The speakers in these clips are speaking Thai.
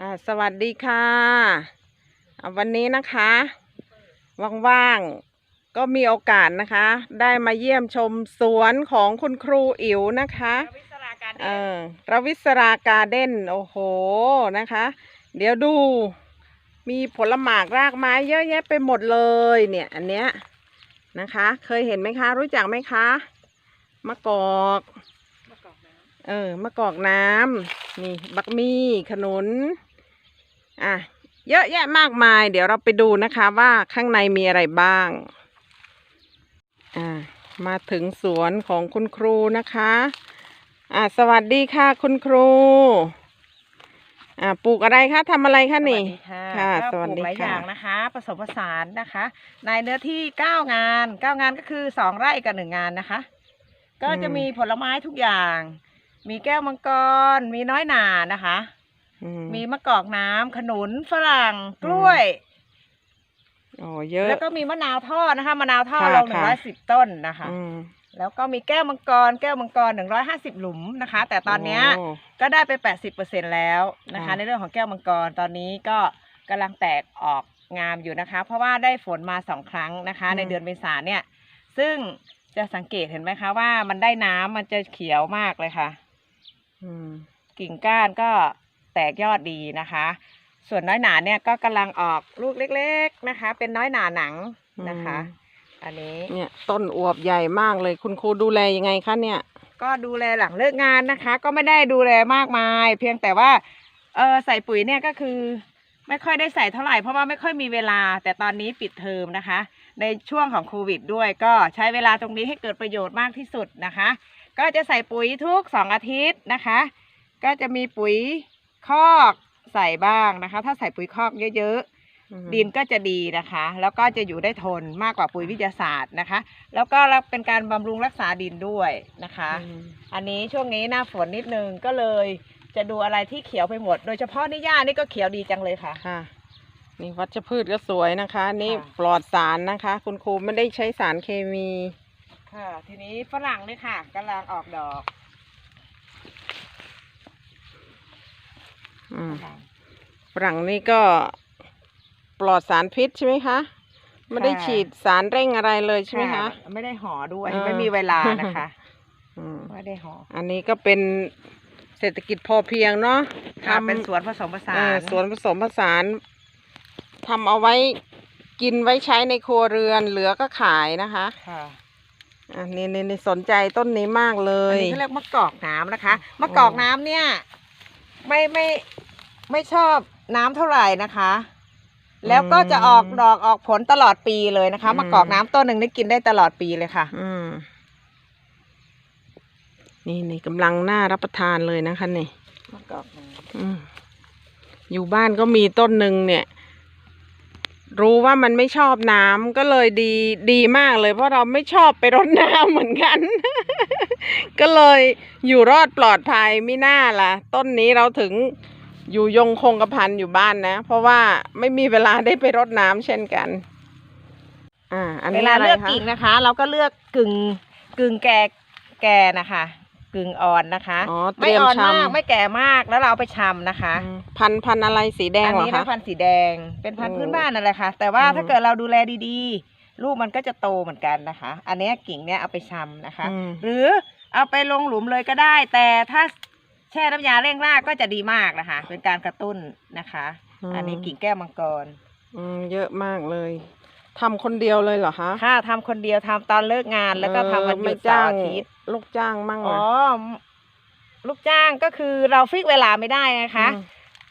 อ่าสวัสดีค่ะอ่าวันนี้นะคะว่างๆก็มีโอกาสนะคะ ได้มาเยี่ยมชมสวนของคุณครูอิ๋วนะคะวิศราการเออรวิศราการ์เด้นโอ้โหนะคะ เดี๋ยวดูมีผลหมากรากไม้เยอะแยะไปหมดเลยเนี่ยอันเนี้ยนะคะ เคยเห็นไหมคะ รู้จักไหมคะมะกอกมะกอกน้เออมะกอกน้ำนี่บักมี่ขนุน อะเยอะแยะมากมาย เดี๋ยวเราไปดูนะคะว่าข้างในมีอะไรบ้าง อ่ามาถึงสวนของคุณครูนะคะ อ่าสวัสดีค่ะคุณครู อ่าปลูกอะไรคะทำอะไรำคะนี่สวัสดีค่ะค่ะก็สวัสดีปลูกหลายค่ะอย่างนะคะ ผสมผสานนะคะ ในเนื้อที่เก้างานเก้างานก็คือสองไร่กับหนึ่งงานนะคะ ก็จะมีผลไม้ทุกอย่าง มีแก้วมังกร มีน้อยหนานะคะอื มีมะกอกน้ำขนุนฝรั่งกล้วยโอ้เยอะ แล้วก็มีมะนาวทอดนะคะมะนาวทอดค่ะลงหนึ่งร้อยค่ะสิบต้นนะคะอืมแล้วก็มีแก้วมังกร แก้วมังกรหนึ่งร้อยห้าสิบหลุมนะคะ แต่ตอนเนี้ยโก็ได้ไป80%แล้วนะคะค่ะในเรื่องของแก้วมังกรตอนนี้ก็กำลังแตกออกงามอยู่นะคะ เพราะว่าได้ฝนมาสองครั้งนะคะ ในเดือนเมษาเนี่ย ซึ่งจะสังเกตเห็นไหมคะว่ามันได้น้ำมันจะเขียวมากเลยค่ะ อืมกิ่งก้านก็แตกยอดดีนะคะ ส่วนน้อยหนาเนี่ยก็กำลังออกลูกเล็ก ๆนะคะ เป็นน้อยหนาหนังนะคะ อันนี้เนี่ยต้นอวบใหญ่มากเลยคุณครูดูแลยังไงคะเนี่ย ก็ดูแลหลังเลิกงานนะคะ ก็ไม่ได้ดูแลมากมาย เพียงแต่ว่าเออใส่ปุ๋ยเนี่ยก็คือไม่ค่อยได้ใส่เท่าไหร่เพราะว่าไม่ค่อยมีเวลาแต่ตอนนี้ปิดเทอมนะคะ ในช่วงของโควิดด้วยก็ใช้เวลาตรงนี้ให้เกิดประโยชน์มากที่สุดนะคะ ก็จะใส่ปุ๋ยทุกสองอาทิตย์นะคะ ก็จะมีปุ๋ย คอกใส่บ้างนะคะ ถ้าใส่ปุ๋ยคอกเยอะๆ ดินก็จะดีนะคะ แล้วก็จะอยู่ได้ทนมากกว่าปุ๋ยวิทยาศาสตร์นะคะ แล้วก็เป็นการบำรุงรักษาดินด้วยนะคะอืมอันนี้ช่วงนี้หน้าฝนนิดนึงก็เลยจะดูอะไรที่เขียวไปหมด โดยเฉพาะนี่หญ้านี่ก็เขียวดีจังเลยค่ะค่ะ นี่วัชพืชก็สวยนะคะ นี่ค่ะปลอดสารนะคะ คุณครูไม่ได้ใช้สารเคมี ค่ะ ทีนี้ฝรั่งเลยค่ะกำลังออกดอก อืมฝรั่งฝรั่งนี่ก็ปลอดสารพิษใช่ไหมคะ ไม่ได้ค่ะฉีดสารเร่งอะไรเลยใช่ไหมคะ ไม่ได้ห่อด้วยเออไม่มีเวลานะคะอืมไม่ได้ห่ออันนี้ก็เป็นเศรษฐกิจพอเพียงเนาะค่ะเป็นสวนผสมผสาเออนสวนผสมผสานทำเอาไว้กินไว้ใช้ในครัวเรือนเหลือก็ขายนะคะค่ะอันนี้นี่นี่สนใจต้นนี้มากเลอันยนี้เขาเรียกมะกอกน้ำนะคะมะกอกน้ำเนี่ย ไม่ไม่ ไม่ชอบน้ำเท่าไหร่นะคะ แล้วก็จะออกดอกออกผลตลอดปีเลยนะคะ อืม มะกอกน้ำต้นหนึ่งได้กินได้ตลอดปีเลยค่ะ อืม นี่นี่กำลังน่ารับประทานเลยนะคะนี่ มะกอกน้อืมอยู่บ้านก็มีต้นหนึ่งเนี่ย รู้ว่ามันไม่ชอบน้ำก็เลยดีดีมากเลย เพราะเราไม่ชอบไปรดน้ำเหมือนกัน ก็เลยอยู่รอดปลอดภัยไม่น่าล่ะ ต้นนี้เราถึง อยู่ยงคงกระพันอยู่บ้านนะ เพราะว่าไม่มีเวลาได้ไปรดน้ำเช่นกัน อ่า อันำเวนี้ลาอะไรเลือกคะกิ่งนะคะ เราก็เลือกกึ่งกึ่งแก่แก่นะคะ กึ่งอ่อนนะคะ อ๋อเตไม่รียมอ่อนชมากไม่แก่มากแล้วเราเอาไปชำนะคะำอืมพันธุ์พันธุ์อะไรสีแดงอันเหรอนี้คะนะพันธุ์สีแดงเป็นพันธุ์โอ้พื้นบ้านนั่นแหละค่ะ แต่ว่าอืมถ้าเกิดเราดูแลดีๆ ลูกมันก็จะโตเหมือนกันนะคะ อันเนี้ยกิ่งเนี้ยเอาไปชำนะคะ อืม หรือเอาไปลงหลุมเลยก็ได้ แต่ถ้า แช่น้ำยาเร่งรากก็จะดีมากนะคะ เป็นการกระตุ้นนะคะ อันนี้กิ่งแก้วมังกร อืมเยอะมากเลยทำคนเดียวเลยเหรอคะค่ะทำคนเดียวทำตอนเลิกงานแล้วก็ทำวันหยุไม่ดเสาจ้าร์งอาทิตย์ลูกจ้างมั่งอ๋เหรออลูกจ้างก็คือเราฟิกเวลาไม่ได้นะคะอืม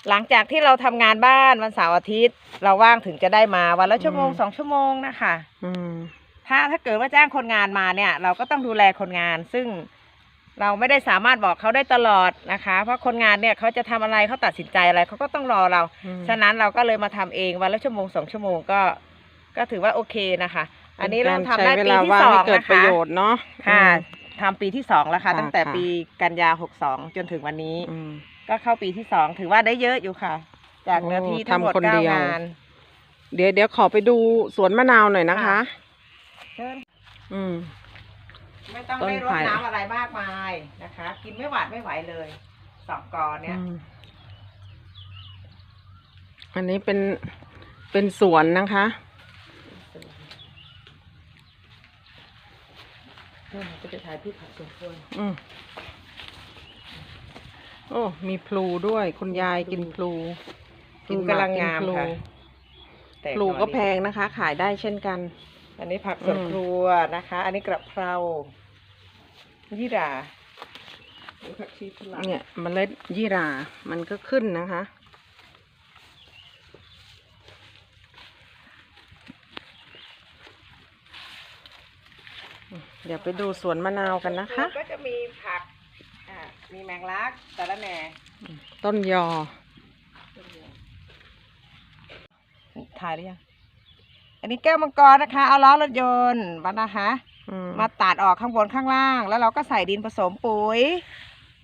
หลังจากที่เราทำงานบ้านวันเสาร์อาทิตย์ เราว่างถึงจะได้มาวันละชั่วโมงอืมสองชั่วโมงนะคะ อืม ถ้าถ้าเกิดว่าจ้างคนงานมาเนี่ย เราก็ต้องดูแลคนงาน ซึ่ง เราไม่ได้สามารถบอกเขาได้ตลอดนะคะ เพราะคนงานเนี่ยเขาจะทำอะไรเขาตัดสินใจอะไรเขาก็ต้องรอเราอืมฉะนั้นเราก็เลยมาทำเองวันละชั่วโมงสองชั่วโมงก็ ก็ถือว่าโอเคนะคะ อันนี้เริ่มทำได้ป็นปีการที่ใช้สเวอลางว่างให้เกิดนะประคะโยชน์เนาะค่ะอืมทำปีที่สองแล้วค่ะค่ะตั้งแต่ค่ะปีกันยาหกสองจนถึงวันนี้อืมก็เข้าปีที่สองถือว่าได้เยอะอยู่ค่ะ จากเนื้อที่ทั้งหมดทำคนเก้าเดียวงานเดี๋ยวเดี๋ยวขอไปดูสวนมะนาวหน่อยนะคะค่ะเชิญอืม ไม่ต้องต้นได้รดไผ่น้ำอะไรมากมายนะคะ กินไม่หวาดไม่ไหวเลยสองกอเนี่ยอืมอันนี้เป็นเป็นสวนนะคะนี่มันก็จะถ่ายพืชผักสวนครัวอืมโอ้มีพลูด้วย คุณยายกินพลูพลูกำลังงามกินพลูค่ะแตพลูหน่อก็ดีแพงนะคะ ขายได้เช่นกัน อันนี้ผักสวนอืมครัวนะคะ อันนี้กระเพรา ยี่หร่าหรือผักชีฝรั่งเนี่ยเมล็ดยี่หรา มันก็ขึ้นนะคะ เดี๋ยวไปดูสวนมะนาวกันนะคะ ก็จะมีผัก อ่า มีแมงลักสะระแหน่ ต้นยอ ถ่ายหรือยัง อันนี้แก้วมังกรนะคะ เอาล้อรถยนต์มานะคะอืมมาตัดออกข้างบนข้างล่าง แล้วเราก็ใส่ดินผสมปุ๋ย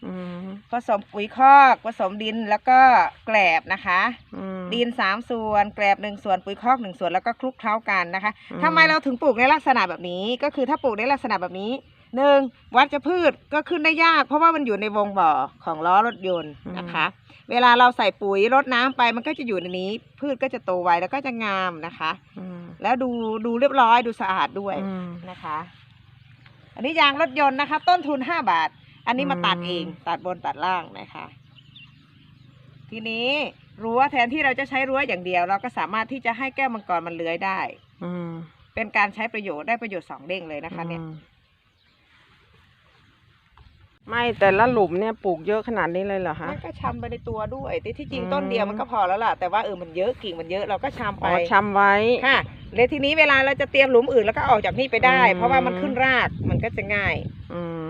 อืมผสมปุ๋ยคอกผสมดินแล้วก็แกลบนะคะอืมดินสามส่วนแกลบหนึ่งส่วนปุ๋ยคอกหนึ่งส่วนแล้วก็คลุกเคล้ากันนะคะอืมทำไมเราถึงปลูกในลักษณะแบบนี้ ก็คือถ้าปลูกในลักษณะแบบนี้หนึ่งวัชพืชก็ขึ้นได้ยาก เพราะว่ามันอยู่ในวงบ่อของล้อรถยนต์นะคะ เวลาเราใส่ปุ๋ยรดน้ำไปมันก็จะอยู่ในนี้ พืชก็จะโตไวแล้วก็จะงามนะคะอืม แล้วดูดูเรียบร้อยดูสะอาดด้วยอืม นะคะ อันนี้ยางรถยนต์นะคะ ต้นทุนห้าบาท อันนี้มาตัดอืม เอง ตัดบนตัดล่างนะคะ ทีนี้รั้วแทนที่เราจะใช้รั้วอย่างเดียว เราก็สามารถที่จะให้แก้วมังกรมันเลื้อยได้ อืมเป็นการใช้ประโยชน์ได้ประโยชน์สองเด้งเลยนะคะ เนี่ย อืม ไม่แต่ละหลุมเนี่ยปลูกเยอะขนาดนี้เลยเหรอคะ มันก็ชำไปในตัวด้วย แต่ที่จริงอืม ต้นเดียวมันก็พอแล้วล่ะ แต่ว่าเออมันเยอะกิ่งมันเยอะเราก็ชำไปอ๋อชำไว้ ค่ะเลยทีนี้เวลาเราจะเตรียมหลุมอื่นแล้วก็ออกจากนี่ไปได้ อืม เพราะว่ามันขึ้นรากมันก็จะง่ายอืม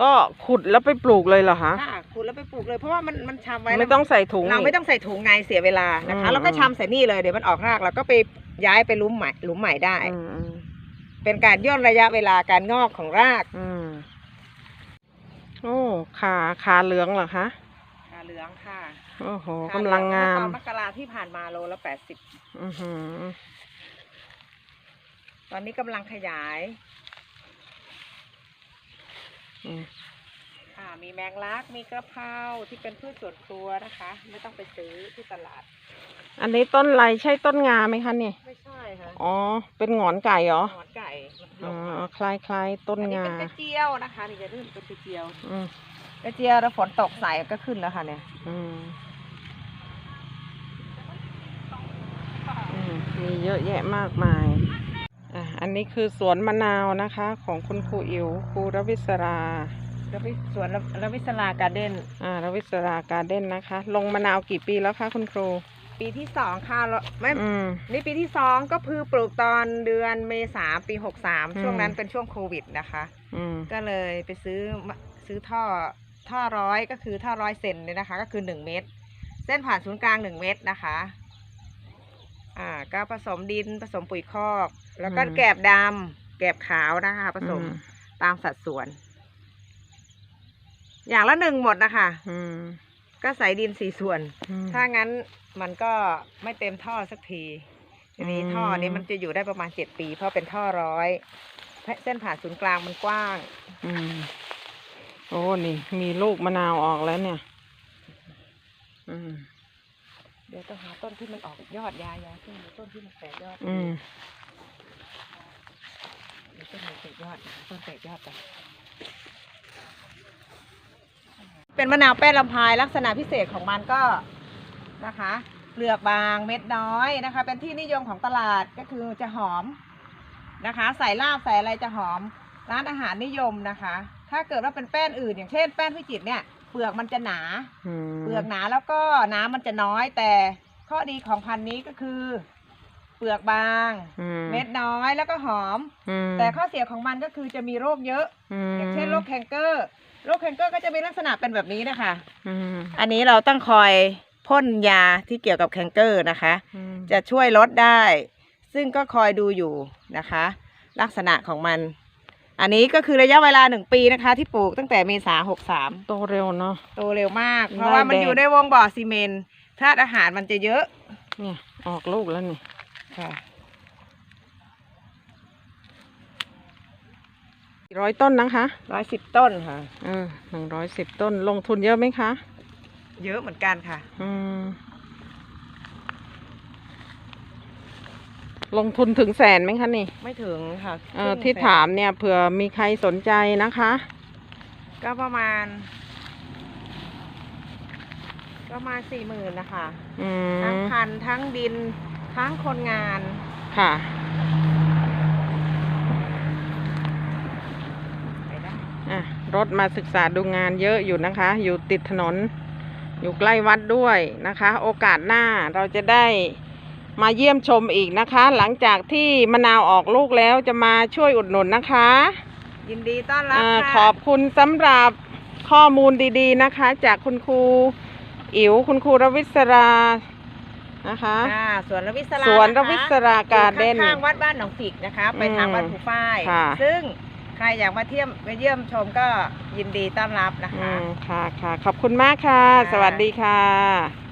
ก็ขุดแล้วไปปลูกเลยเหรอคะ ค่ะคุณแล้วไปปลูกเลยเพราะว่ามันมันชำไว้ไม่แล้วต้องใส่ถุงเราไม่นี่ต้องใส่ถุงไงเสียเวลานะคะ อืม เราก็ชำใส่นี่เลยเดี๋ยวมันออกรากเราก็ไปย้ายไปหลุมใหม่หลุมใหม่ได้ อืมอืมเป็นการย่นระยะเวลาการงอกของราก อืม โอ้ขาขาเหลืองเหรอคะขาเหลืองค่ะโอ้โหขากำลังงามตอนมกราที่ผ่านมาโลละแปดสิบอือหือตอนนี้กำลังขยายอืมค่ะ มีแมงลัก มีกระเพราที่เป็นพืชสวนครัวนะคะ ไม่ต้องไปซื้อที่ตลาด อันนี้ต้นอะไรใช่ต้นงาไหมคะเนี่ยไม่ใช่ค่ะอ๋อเป็นหงอนไก่เหรอหนอนไก่มันหล อ๋องมาคล้ายคล้ายๆต้นอันนี้งาเป็นกระเจียวนะคะนี่จะเริ่มเป็นกระเจียวอืมกระเจียวแล้วฝนตกใส่ก็ขึ้นแล้วค่ะเนี่ยอืมอืมมีเยอะแยะมากมายอะอันนี้คือสวนมะนาวนะคะ ของคุณครูอิ๋วครูรวิศรา แล้ววิสวนแล้ววิศลาการ์เด้นอ่า รวิศราการ์เด้นนะคะ ลงมะนาวกี่ปีแล้วคะคุณครู ปีที่สองค่ะแล้วไม่อืม นี่ปีที่สองก็คือปลูกตอนเดือนเมษาปีหกสามอืมช่วงนั้นเป็นช่วงโควิดนะคะ อืม ก็เลยไปซื้อมะซื้อท่อท่อร้อยก็คือท่อร้อยเซนเนี่ยนะคะ ก็คือหนึ่งเมตร เส้นผ่านศูนย์กลางหนึ่งเมตรนะคะ อ่า ก็ผสมดินผสมปุ๋ยคอก แล้วก็อืม แกบดำแกบขาวนะคะ ผสมอืตามสัดส่วน อย่างละหนึ่งหมดนะคะ อืม ก็ใส่ดินสี่ส่วนอืมถ้างั้นมันก็ไม่เต็มท่อสักทีทีนี้อืมท่อนี้มันจะอยู่ได้ประมาณเจ็ดปี เพราะเป็นท่อร้อย เส้นผ่านศูนย์กลางมันกว้าง อืมโอ้นี่ มีลูกมะนาวออกแล้วเนี่ย อืมเดี๋ยวต้องหาต้นที่มันออกยอดยายาซึ่งต้นที่มันแตกยอดอืมเดี๋ยวต้นไหนแตกยอดหาต้นแตกยอดไป เป็นมะนาวแป้นลำพายลักษณะพิเศษของมันก็นะคะเปลือกบางเม็ดน้อยนะคะ เป็นที่นิยมของตลาดก็คือจะหอมนะคะ ใส่ลาบใส่อะไรจะหอมร้านอาหารนิยมนะคะ ถ้าเกิดว่าเป็นแป้นอื่น อย่างเช่นแป้นพิจิตรเนี่ยเปลือกมันจะหนาอืมเปลือกหนาแล้วก็น้ำมันจะน้อย แต่ข้อดีของพันธุ์นี้ก็คือ เปลือกบางอืเม็ดน้อยแล้วก็หอมอืมแต่ข้อเสียของมันก็คือจะมีโรคเยอะมอย่างเช่นโรคแคนเกอร์ โรคแคนเกอร์ก็จะมีลักษณะเป็นแบบนี้นะคะ อืมอันนี้เราต้องคอยพ่นยาที่เกี่ยวกับแคนเกอร์นะคะ อืมจะช่วยลดได้ ซึ่งก็คอยดูอยู่นะคะ ลักษณะของมัน อันนี้ก็คือระยะเวลาหนึ่งปีนะคะ ที่ปลูกตั้งแต่เมษาหกสาม โตเร็วเนาะ โตเร็วมากได้เพราะว่ามันแดงอยู่ในวงบ่อซีเมนต์ธาตุอาหารมันจะเยอะเนี่ยออกลูกแล้วนี่ค่ะ ร้อยต้นนะคะร้อยสิบต้นค่ะ เออหนึ่งร้อยสิบต้นลงทุนเยอะไหมคะ เยอะเหมือนกันค่ะ อืม ลงทุนถึงแสนไหมคะนี่ ไม่ถึงค่ะเออครึ่งที่แสนถามเนี่ยเผื่อมีใครสนใจนะคะ ก็ประมาณ ประมาณสี่หมื่นนะคะ อืทั้งมพันธุ์ทั้งดิน ทั้งคนงาน ค่ะ ไปได้ อะ รถมาศึกษาดูงานเยอะอยู่นะคะ อยู่ติดถนน อยู่ใกล้วัดด้วยนะคะ โอกาสหน้าเราจะได้มาเยี่ยมชมอีกนะคะ หลังจากที่มะนาวออกลูกแล้วจะมาช่วยอุดหนุนนะคะ ยินดีต้อนรับเออค่ะขอบคุณสำหรับข้อมูลดีๆนะคะ จากคุณครูอิ๋วคุณครูรวิศรานะคะอ่าสวนรวิศราสวนรนะคะวิศราการเด่นอยู่ข้างๆวัดบ้านหนองผิกนะคะ ไปทางอืมวัดผูฝ้ายค่ะซึ่ง ใครอยากมาเที่ยมมาเยี่ยมชมก็ยินดีต้อนรับนะอืคะ มค่ะค่ะ ขอบคุณมากค่ะค่ะสวัสดีค่ะ